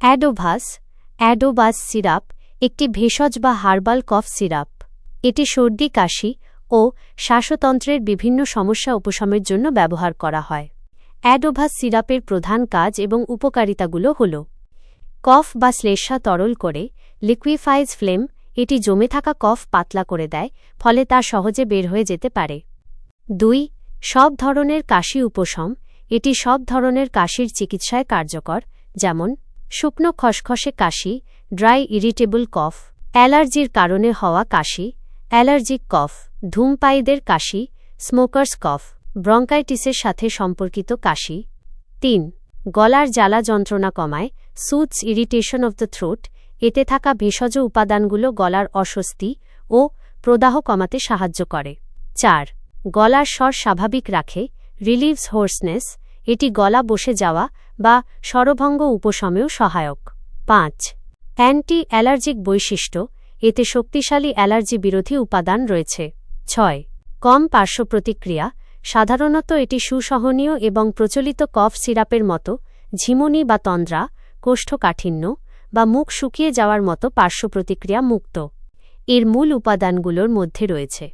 Adovas, Adovas syrup, একটি ভেষজ বা হার্বাল কফ সিরাপ। এটি সর্দি, কাশি ও শ্বাসতন্ত্রের বিভিন্ন সমস্যা উপশমের জন্য ব্যবহার করা হয়। অ্যাডোভাস সিরাপের প্রধান কাজ এবং উপকারিতাগুলো হল কফ বা শ্লেষ্মা তরল করে, লিকুইফাইজ ফ্লেম, এটি জমে থাকা কফ পাতলা করে দেয়, ফলে তা সহজে বের হয়ে যেতে পারে। দুই, সব ধরনের কাশি উপশম, এটি সব ধরনের কাশির চিকিৎসায় কার্যকর, যেমন শুকনো খসখসে কাশি, ড্রাই ইরিটেবল কফ, অ্যালার্জির কারণে হওয়া কাশি, অ্যালার্জিক কফ, ধূমপায়ীদের কাশি, স্মোকার্স কফ, ব্রঙ্কাইটিসের সাথে সম্পর্কিত কাশি। তিন, গলার জ্বালা যন্ত্রণা কমায় soothes irritation of the throat, এতে থাকা ভেষজ উপাদানগুলো গলার অস্বস্তি ও প্রদাহ কমাতে সাহায্য করে। চার, গলার স্বর স্বাভাবিক রাখে, রিলিভস হোর্সনেস এটি গলা বসে যাওয়া বা সরভঙ্গ উপশমেও সহায়ক। পাঁচ অ্যান্টি অ্যালার্জিক বৈশিষ্ট্য, এতে শক্তিশালী অ্যালার্জি বিরোধী উপাদান রয়েছে। ছয়, কম পার্শ্ব প্রতিক্রিয়া, সাধারণত এটি সুসহনীয় এবং প্রচলিত কফ সিরাপের মতো, ঝিমুনি বা তন্দ্রা, কোষ্ঠকাঠিন্য বা মুখ শুকিয়ে যাওয়ার মতো পার্শ্ব প্রতিক্রিয়া মুক্ত। এর মূল উপাদানগুলোর মধ্যে রয়েছে।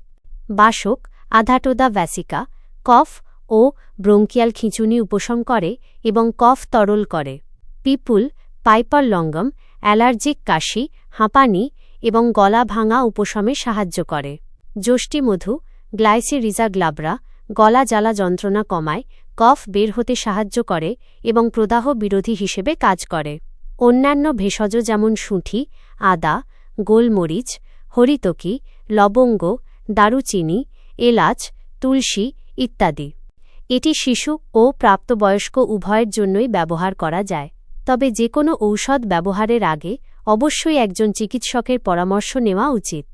বাসক, আধাটোদা ভ্যাসিকা, কফ ও ব্রঙ্কিয়াল খিঁচুনি উপশম করে এবং কফ তরল করে। পিপুল, পাইপার লঙ্গম, অ্যালার্জিক কাশি, হাঁপানি এবং গলা ভাঙা উপশমে সাহায্য করে। যষ্টিমধু গ্লাইসিরিজা গ্লাবরা গলা জ্বালা যন্ত্রণা কমায়, কফ বের হতে সাহায্য করে এবং প্রদাহ বিরোধী হিসেবে কাজ করে। অন্যান্য ভেষজ যেমন শুঁঠি আদা, গোলমরিচ, হরিতকি, লবঙ্গ, দারুচিনি, এলাচ, তুলসী ইত্যাদি। এটি শিশু ও প্রাপ্তবয়স্ক উভয়ের জন্যই ব্যবহার করা যায়, তবে যে কোনো ঔষধ ব্যবহারের আগে অবশ্যই একজন চিকিৎসকের পরামর্শ নেওয়া উচিত।